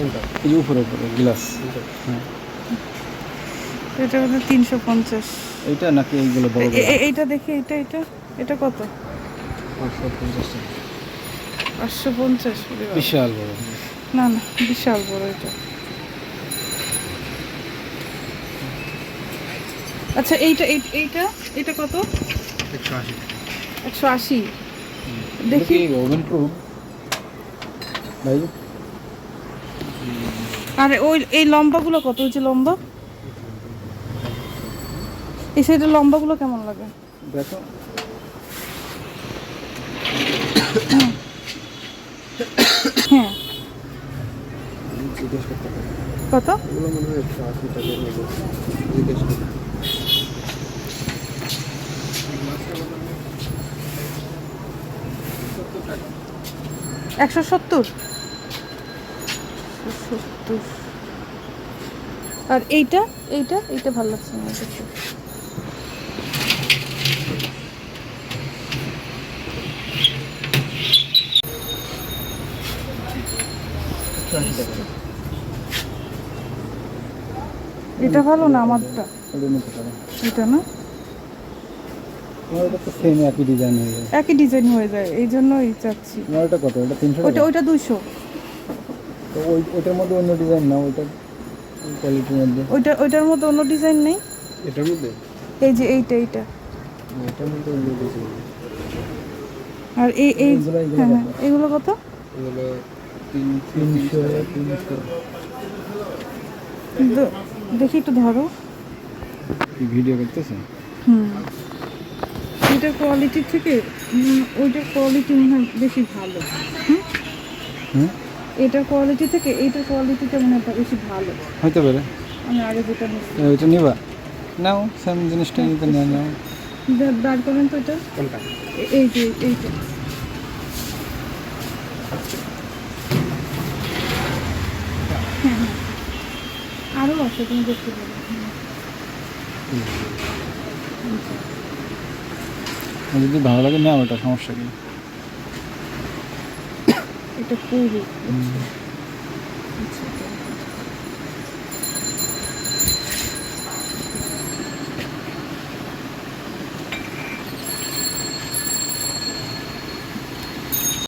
কোনটা এই যে উপরে উপরে গ্লাস। হ্যাঁ। এটা হলো তিনশো পঞ্চাশ। এইটা নাকি এইগুলো বড় এইটা দেখি এটা এটা এটা কত? পাঁচশো পঞ্চাশ পাঁচশো পঞ্চাশ বিশাল বড়। না না বিশাল বড় এটা। আচ্ছা এইটা এই- এইটা এটা কত? একশো আশি। একশো আশি। দেখি দেখি। ওভেন প্রুফ ভাই আর ওই এই লম্বাগুলো কত? ওই যে লম্বা? এই সাইডের লম্বাগুলো কেমন লাগে? দেখো। হ্যাঁ। কত? একশো আশি একশো সত্তর সত্তর আর এইটা? এইটা? এইটা ভালো লাগছে না দেখতে। এটা ভালো না আমারটা? ওটা এটা না? একই ডিজাইন হয়ে যায়। একই ডিজাইন হয়ে যায় এই জন্যই চাচ্ছি ওটা কত? ওটা তিনশো ওইটা টাকা ওইটা দুইশো। তো ওই ওইটার মধ্যে অন্য ডিজাইন না ওইটা কোয়ালিটির মধ্যে। ওইটা ওইটার মধ্যে অন্য ডিজাইন নেই? এটার মধ্যে? এই যে এইটা এইটা। এটার মধ্যে অন্য ডিজাইন আর এই এই হ্যাঁ হ্যাঁ কত? এগুলো কত? এগুলো তিন তিনশো তিনশো। দেখি একটু ধরো। ভিডিও করতেছে? হুম। এটার কোয়ালিটি থেকে ওইটার কোয়ালিটি মনে হয় বেশি ভালো। হুম? হুম? এটার কোয়ালিটি থেকে এইটার কোয়ালিটিটা মনে হয় বেশি ভালো। হইতে পারে। আমি আগে যেটা নিচ্ছি ওইটা নিবা। নাও সেম জিনিসটা নিতে নিয়ে নাও। দাঁড় করেন তো এটা। কোনটা এই যে। এইটা হ্যাঁ হ্যাঁ। আরও আছে তুমি দেখতে পাবে। যদি ভালো লাগে নাও ওটা সমস্যা কি? এটা পুরো আচ্ছা। আচ্ছা